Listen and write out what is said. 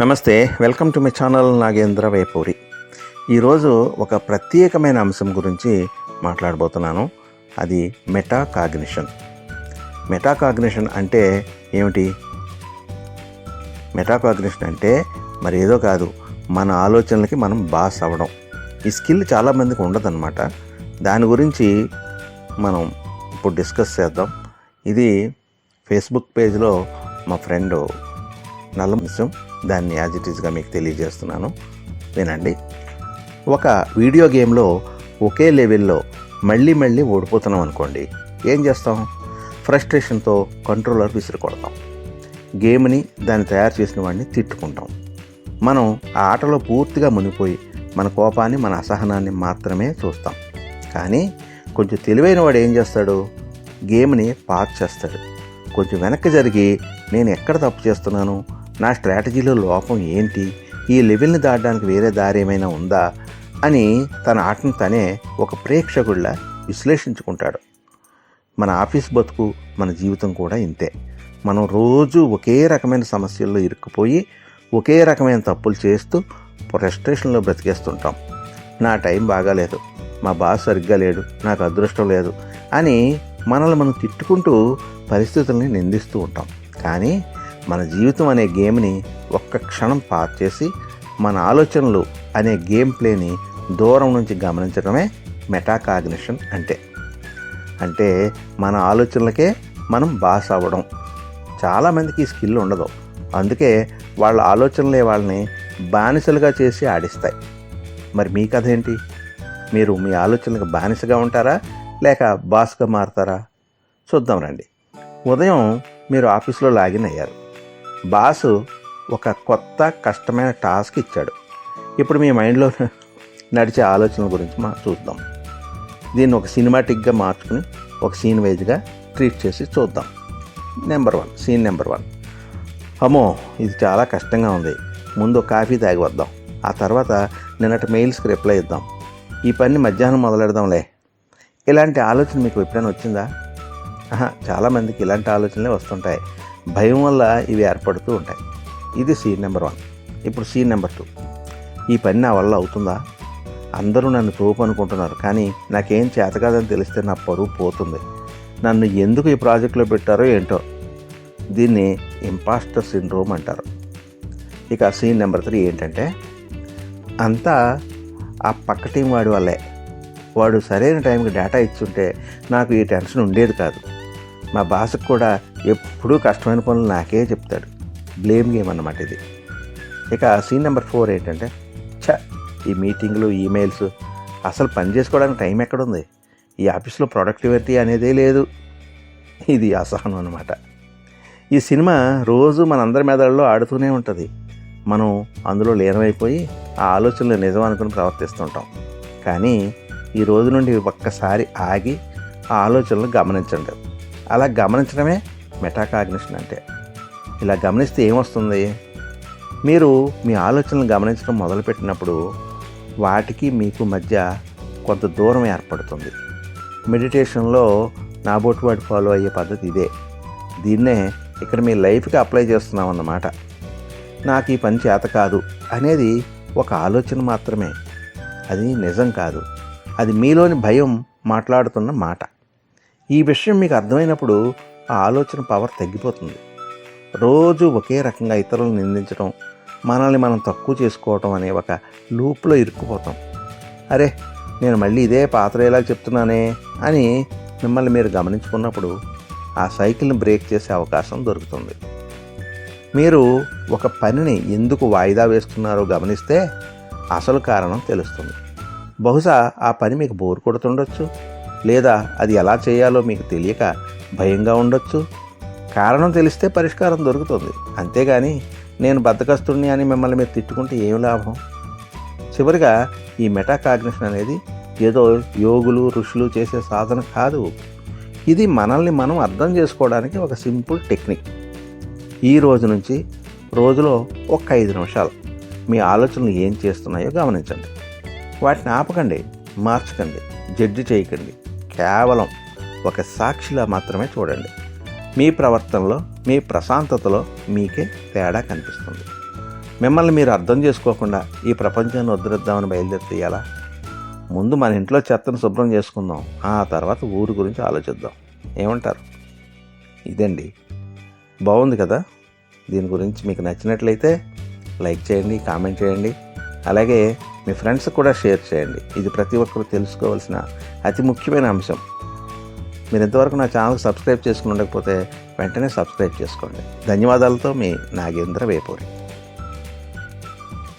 నమస్తే welcome to my channel Nagendra Vepuri. ఈరోజు ఒక ప్రత్యేకమైన అంశం గురించి మాట్లాడబోతున్నాను. అది మెటా కాగ్నిషన్ మెటా అంటే ఏమిటి? మెటా కాగ్నిషన్ అంటే మరి ఏదో కాదు మన ఆలోచనలకి మనం బాస్ అవ్వడం. ఈ స్కిల్ చాలామందికి ఉండదన్నమాట. దాని గురించి మనం ఇప్పుడు డిస్కస్ చేద్దాం. ఇది ఫేస్బుక్ పేజ్లో మా ఫ్రెండ్ నల్ల విషయం దాన్ని యాజ్ ఇట్ ఈస్గా మీకు తెలియజేస్తున్నాను. వినండి. ఒక వీడియో గేమ్లో ఒకే లెవెల్లో మళ్ళీ మళ్ళీ ఓడిపోతున్నాం అనుకోండి ఏం చేస్తాం? ఫ్రస్ట్రేషన్తో కంట్రోలర్ విసిరికొడతాం. గేమ్ని దాన్ని తయారు చేసిన వాడిని తిట్టుకుంటాం. మనం ఆ ఆటలో పూర్తిగా మునిగిపోయి మన కోపాన్ని మన అసహనాన్ని మాత్రమే చూస్తాం. కానీ కొంచెం తెలివైన వాడు ఏం చేస్తాడు? గేమ్ని పాక్ చేస్తాడు. కొంచెం వెనక్కి జరిగి నేను ఎక్కడ తప్పు చేస్తున్నాను? నా స్ట్రాటజీలో లోపం ఏంటి? ఈ లెవెల్ని దాటడానికి వేరే దారి ఏమైనా ఉందా? అని తన ఆటను తనే ఒక ప్రేక్షకుడిలా విశ్లేషించుకుంటాడు. మన ఆఫీస్ బతుకు మన జీవితం కూడా ఇంతే. మనం రోజు ఒకే రకమైన సమస్యల్లో ఇరుక్కుపోయి ఒకే రకమైన తప్పులు చేస్తూ ఫ్రస్ట్రేషన్లో బ్రతికేస్తుంటాం. నా టైం బాగాలేదు. మా బాస్ సరిగ్గా లేడు. నాకు అదృష్టం లేదు అని మనల్ని మనం తిట్టుకుంటూ పరిస్థితుల్ని నిందిస్తూ ఉంటాం. కానీ మన జీవితం అనే గేమ్ని ఒక్క క్షణం పాస్ చేసి మన ఆలోచనలు అనే గేమ్ ప్లేని దూరం నుంచి గమనించడమే మెటాకాగ్నిషన్ అంటే. అంటే మన ఆలోచనలకే మనం బాస్ అవ్వడం. చాలామందికి ఈ స్కిల్ ఉండదు. అందుకే వాళ్ళ ఆలోచనలే వాళ్ళని బానిసలుగా చేసి ఆడిస్తాయి. మరి మీ కథ ఏంటి? మీరు మీ ఆలోచనలకు బానిసగా ఉంటారా? లేక బాస్గా మారుతారా? చూద్దాం రండి. ఉదయం మీరు ఆఫీస్లో లాగిన్ అయ్యారు. బాసు ఒక కొత్త కష్టమైన టాస్క్ ఇచ్చాడు. ఇప్పుడు మీ మైండ్లో నడిచే ఆలోచనల గురించి మా చూద్దాం. దీన్ని ఒక సినిమాటిక్గా మార్చుకుని ఒక సీన్ వైజ్గా ట్రీట్ చేసి చూద్దాం. Number one scene number one. అమ్మో ఇది చాలా కష్టంగా ఉంది. ముందు కాఫీ తాగి వద్దాం ఆ తర్వాత నిన్నటి మెయిల్స్కి రిప్లై ఇద్దాం. ఈ పని మధ్యాహ్నం మొదలెడదాంలే. ఇలాంటి ఆలోచన మీకు ఎప్పుడైనా వచ్చిందా? ఆహా, చాలామందికి ఇలాంటి ఆలోచనలే వస్తుంటాయి. భయం వల్ల ఇవి ఏర్పడుతూ ఉంటాయి. ఇది సీన్ నెంబర్ వన్ ఇప్పుడు సీన్ నెంబర్ టూ ఈ పని నా వల్ల అవుతుందా? అందరూ నన్ను తోపు అనుకుంటున్నారు కానీ నాకేం చేత కాదని తెలిస్తే నా పరువు పోతుంది. నన్ను ఎందుకు ఈ ప్రాజెక్ట్లో పెట్టారో ఏంటో? దీన్ని ఇంపాస్టర్ సిండ్రోమ్ అంటారు. ఇక సీన్ నెంబర్ త్రీ ఏంటంటే అంతా ఆ పక్క టీం వాడి వల్లే. వాడు సరైన టైంకి డేటా ఇచ్చుంటే నాకు ఈ టెన్షన్ ఉండేది కాదు. మా బాస్కి కూడా ఎప్పుడూ కష్టమైన పనులు నాకే చెప్తాడు. బ్లేమ్ గేమ్ అన్నమాట ఇది. ఇక సీన్ నెంబర్ ఫోర్ ఏంటంటే ఛ ఈ మీటింగ్లు ఈమెయిల్స్ అసలు పని చేసుకోవడానికి టైం ఎక్కడుంది? ఈ ఆఫీస్లో ప్రొడక్టివిటీ అనేదే లేదు. ఇది అసహనం అనమాట ఈ సినిమా రోజు మనందరి మెదడులో ఆడుతూనే ఉంటుంది. మనం అందులో లీనమైపోయి ఆ ఆలోచనలు నిజం అనుకుని ప్రవర్తిస్తుంటాం. కానీ ఈ రోజు నుండి ఒక్కసారి ఆగి ఆ ఆలోచనలు గమనించండి. అలా గమనించడమే మెటాకాగ్నిషన్ అంటే. ఇలా గమనిస్తే ఏమొస్తుంది? మీరు మీ ఆలోచనలు గమనించడం మొదలుపెట్టినప్పుడు వాటికి మీకు మధ్య కొంత దూరం ఏర్పడుతుంది. మెడిటేషన్లో నాబోటి వాడు ఫాలో అయ్యే పద్ధతి ఇదే. దీన్నే ఇక్కడ మీ లైఫ్కి అప్లై చేస్తున్నాం అన్నమాట నాకు ఈ పని చేత కాదు అనేది ఒక ఆలోచన మాత్రమే. అది నిజం కాదు. అది మీలోని భయం మాట్లాడుతున్న మాట. ఈ విషయం మీకు అర్థమైనప్పుడు ఆ ఆలోచన పవర్ తగ్గిపోతుంది. రోజు ఒకే రకంగా ఇతరులను నిందించడం మనల్ని మనం తక్కువ చేసుకోవటం అనే ఒక లూప్లో ఇరుక్కుపోతాం. అరే నేను మళ్ళీ ఇదే పాత్ర చెప్తున్నానే అని మిమ్మల్ని మీరు గమనించుకున్నప్పుడు ఆ సైకిల్ని బ్రేక్ చేసే అవకాశం దొరుకుతుంది. మీరు ఒక పనిని ఎందుకు వాయిదా వేస్తున్నారో గమనిస్తే అసలు కారణం తెలుస్తుంది. బహుశా ఆ పని మీకు బోరు కొడుతుండొచ్చు లేదా అది ఎలా చేయాలో మీకు తెలియక భయంగా ఉండొచ్చు. కారణం తెలిస్తే పరిష్కారం దొరుకుతుంది. అంతేగాని నేను బద్దకస్తుడిని అని మిమ్మల్ని మీరు తిట్టుకుంటే ఏం లాభం? చివరిగా ఈ మెటాకాగ్నిషన్ అనేది ఏదో యోగులు ఋషులు చేసే సాధన కాదు. ఇది మనల్ని మనం అర్థం చేసుకోవడానికి ఒక సింపుల్ టెక్నిక్. ఈ రోజు నుంచి రోజులో ఒక ఐదు నిమిషాలు. మీ ఆలోచనలు ఏం చేస్తున్నాయో గమనించండి. వాటిని ఆపకండి మార్చకండి జడ్జి చేయకండి. కేవలం ఒక సాక్షిలా మాత్రమే చూడండి. మీ ప్రవర్తనలో మీ ప్రశాంతతలో మీకే తేడా కనిపిస్తుంది. మిమ్మల్ని మీరు అర్థం చేసుకోకుండా ఈ ప్రపంచాన్ని వదిలేద్దామని బయలుదేరితే ఎలా? ముందు మన ఇంట్లో చెత్తను శుభ్రం చేసుకుందాం. ఆ తర్వాత ఊరి గురించి ఆలోచిద్దాం. ఏమంటారు? ఇదండి. బాగుంది కదా? దీని గురించి మీకు నచ్చినట్లయితే లైక్ చేయండి కామెంట్ చేయండి. అలాగే మీ ఫ్రెండ్స్ కూడా షేర్ చేయండి. ఇది ప్రతి ఒక్కరు తెలుసుకోవాల్సిన అతి ముఖ్యమైన అంశం. మీరు ఇంతవరకు నా ఛానల్ సబ్స్క్రైబ్ చేసుకుని ఉండకపోతే వెంటనే సబ్స్క్రైబ్ చేసుకోండి. ధన్యవాదాలతో మీ నాగేంద్ర వేపూరి.